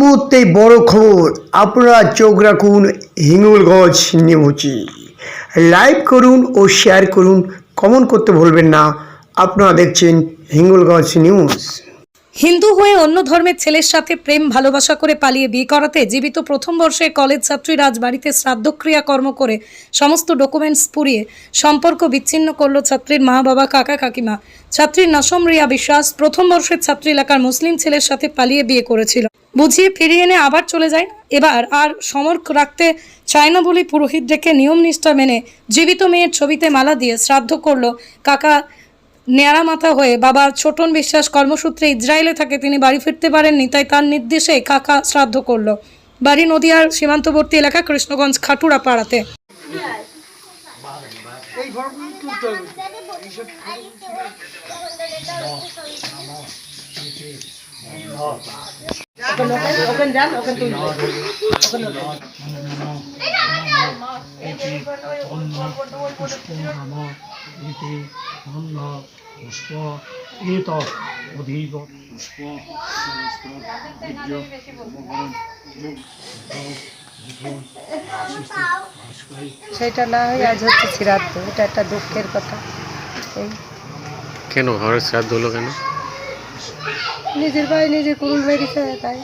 মুহূর্তে বড় খবর, আপনারা চোখ রাখুন হিঙ্গলগঞ্জ নিউজে লাইক করুন ও শেয়ার করুন কমেন্ট করতে ভুলবেন না। আপনারা দেখছেন হিঙ্গলগঞ্জ নিউজ হিন্দু হয়ে অন্য ধর্মের ছেলের সাথে প্রেম, ভালোবাসা করে পালিয়ে বিয়ে করাতে জীবিত প্রথম বর্ষের কলেজ ছাত্রী রাজবাড়িতে শ্রাদ্ধক্রিয়া কর্ম করে সমস্ত ডকুমেন্টস পুড়িয়ে সম্পর্ক বিচ্ছিন্ন করল ছাত্রীর মা, বাবা, কাকা, কাকিমা। ছাত্রীর নাসম রিয়া বিশ্বাস প্রথম বর্ষের ছাত্রী এলাকার মুসলিম ছেলের সাথে পালিয়ে বিয়ে করেছিল। বুঝিয়ে ফিরিয়ে এনে আবার চলে যায়। এবার আর সমর্ক রাখতে চায় না বলে পুরোহিত ডেকে নিয়ম নিষ্ঠা মেনে জীবিত মেয়ের ছবিতে মালা দিয়ে শ্রাদ্ধ করল কাকা নেয়ারা মাথা হয়ে বাবা ছোটন বিশ্বাস কর্মসূত্রে ইসরায়েলে থাকে, তিনি বাড়ি ফিরতে পারেননি, তাই তার নির্দেশে কাকা শ্রাদ্ধ করল। বাড়ি নদিয়ার সীমান্তবর্তী এলাকা কৃষ্ণগঞ্জ খাটুরা পাড়াতে। পুষ্প এত অধিক পুষ্প সেটা না হয়ে আজ হচ্ছে শ্রাদ্ধ এটা একটা দুঃখের কথা। এই কেন ঘরের শ্রাদ্ধ হলো কেন? নিজের ভাই নিজে কুরুল বেরিয়েছে তাই।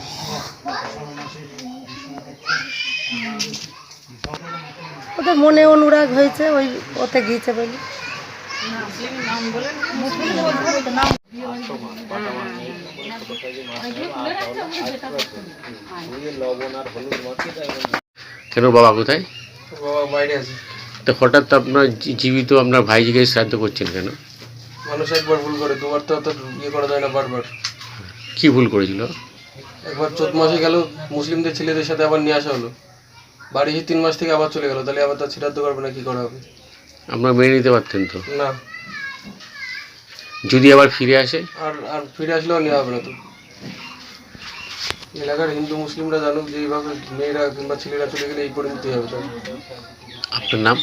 ওদের মনে অনুরাগ হয়েছে ওই ওতে গিয়েছে বলে। কেন বাবা কোথায়? বাবা বাইরে আছে। তো হঠাৎ আপনার জীবিত আপনার ভাই ভাইজিকে শ্রাদ্ধ করছেন কেন? মানুষ একবার ভুল করে দুবার তো অত ইয়ে করা যায় না বারবার। কি ভুল করেছিল? একবার চোদ্দ মাসে গেল মুসলিমদের ছেলেদের সাথে আবার নিয়ে আসা হলো। বাড়ি তিন মাস থেকে আবার চলে গেল তাহলে আবার তার ছিটাতে পারবে না কি করা হবে? আপনারা মেনে নিতে পারতেন তো? না। যদি আবার ফিরে আসে? আর আর ফিরে আসলেও নেওয়া হবে না তো। এলাকার হিন্দু মুসলিমরা জানুক যে এইভাবে মেয়েরা কিংবা ছেলেরা চলে গেলে এই পরিণতি হবে তার আপনার নাম?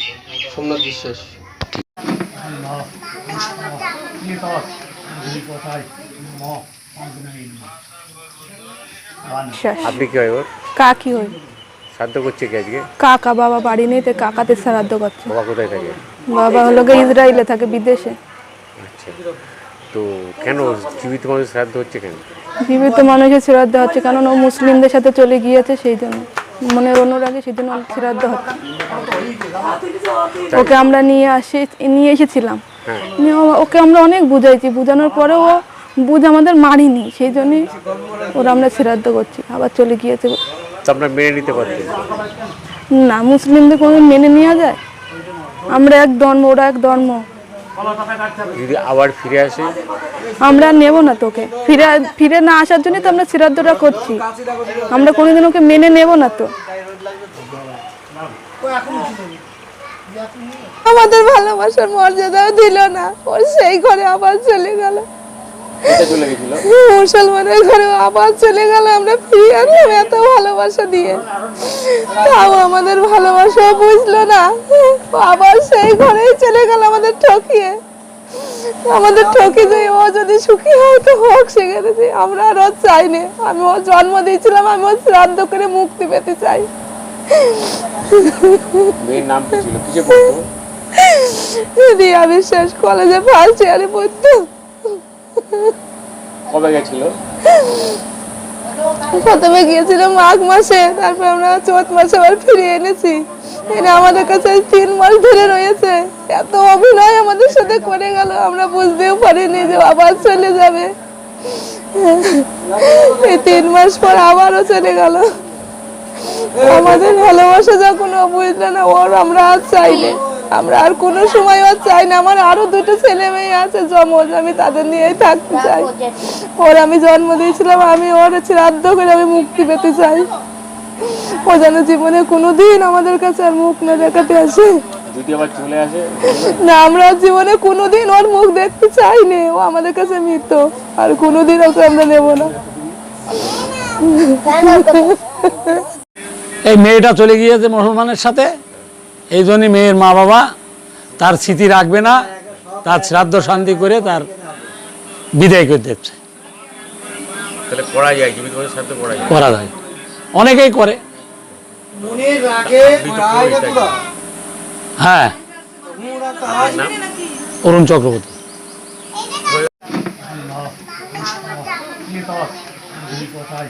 সোমনাথ বিশ্বাস। আপনি কি হয় ওর কাকি হই। শ্রাদ্ধ করছে কি আজকে? কাকা বাবা বাড়ি নেই তো কাকাতে শ্রাদ্ধ করছে। বাবা কোথায় থাকে? বাবা হলো গিয়ে ইসরায়েলে থাকে বিদেশে। আচ্ছা। তো কেন জীবিত মানুষ শ্রাদ্ধ হচ্ছে কেন? জীবিত মানুষের শ্রাদ্ধ হচ্ছে কারণ ও মুসলিমদের সাথে চলে গিয়েছে সেই জন্য। মনের অনুরাগে সেই জন্য শ্রাদ্ধ হচ্ছে। ওকে আমরা নিয়ে আসি নিয়ে এসেছিলাম। হ্যাঁ। ওকে আমরা অনেক বুঝাইছি। বুঝানোর পরে ও বুঝ আমাদের মারিনি। সেই জন্যই ওরা আমরা শ্রাদ্ধ করছি। আবার চলে গিয়েছে। তো আপনার মেনে নিতে পারতেন? না মুসলিমদের কোনো মেনে নেওয়া যায়? আমরা এক ধর্ম ওরা এক ধর্ম। যদি আবার ফিরে আসে? আমরা নেব না তোকে। ফিরে ফিরে না আসার জন্য তো আমরা শ্রাদ্ধটা করছি। আমরা কোনোদিন ওকে মেনে নেব না তো। আমাদের ভালোবাসার মর্যাদাও দিল না। ও সেই ঘরে আবার চলে গেল। মুসলমানের ঘরে আবার চলে গেল আমরা ফিরে আনলাম এত ভালোবাসা দিয়ে। তাও আমাদের ভালোবাসা বুঝলো না। ও আবার সেই ঘরেই চলে গেল আমাদের ঠকিয়ে। আমাদের ঠকে যে ও যদি সুখী হয় তো হোক সেখানে যে আমরা আর ওর চাই না। আমি ওর জন্ম দিয়েছিলাম আমি ওর শ্রাদ্ধ করে মুক্তি পেতে চাই। নাম ছিল? রিয়া বিশ্বাস কলেজে ফার্স্ট ইয়ারে পড়তো। কবে গেছিল? প্রথমে গিয়েছিলাম মাঘ মাসে, তারপর আমরা চৈত মাসে আবার ফিরে এনেছি। এনে আমাদের কাছে তিন মাস ধরে রয়েছে। এত অভিনয় আমাদের সাথে করে গেল, আমরা বুঝতেও পারিনি যে আবার চলে যাবে। এই তিন মাস পর আবারও চলে গেল। আমাদের ভালোবাসা যখন বুঝলো না, ওর আমরা আর চাইলে আমরা আর কোনো সময় আর চাই না। আমার আরও দুটো ছেলে মেয়ে আছে জমজ আমি তাদের নিয়েই থাকতে চাই। ওর আমি জন্ম দিয়েছিলাম আমি ওর শ্রাদ্ধ করে আমি মুক্তি পেতে চাই। ও যেন জীবনে কোনোদিন আমাদের কাছে আর মুখ না দেখাতে আসে। যদি আবার চলে আসে না আমরা জীবনে কোনোদিন ওর মুখ দেখতে চাইনি। ও আমাদের কাছে মৃত আর কোনোদিন ওকে আমরা নেব না। এই মেয়েটা চলে গিয়েছে মুসলমানের সাথে। এই জন্যই মেয়ের মা বাবা তার স্মৃতি রাখবে না তার শ্রাদ্ধ শান্তি করে তার বিদায় করে দিচ্ছে। করা যায় অনেকেই করে। হ্যাঁ। অরুণ চক্রবর্তী। কথায়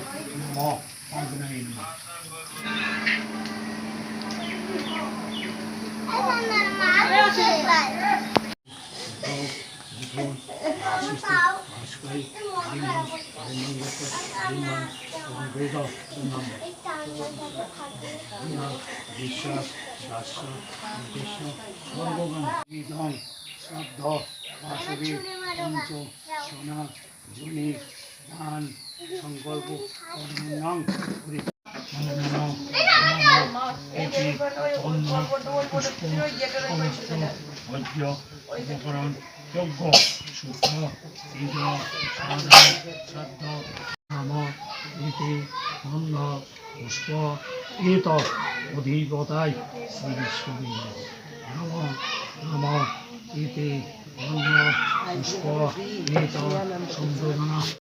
বিশ্বাস দাস্য উদ্দেশ্য সর্বগণ হৃদয় শ্রদ্ধ বাসবী পঞ্চ সোনা জুনি দান সংকল্প উপকরণ যোগ্য শুদ্ধ তীব্র সাধন শ্রাদ্ধ নাম নীতি অন্ধ পুষ্প এত অধিকতায় শ্রী বিশ্ববিন্দ নাম নাম নীতি অন্ধ পুষ্প এত সম্বোধনা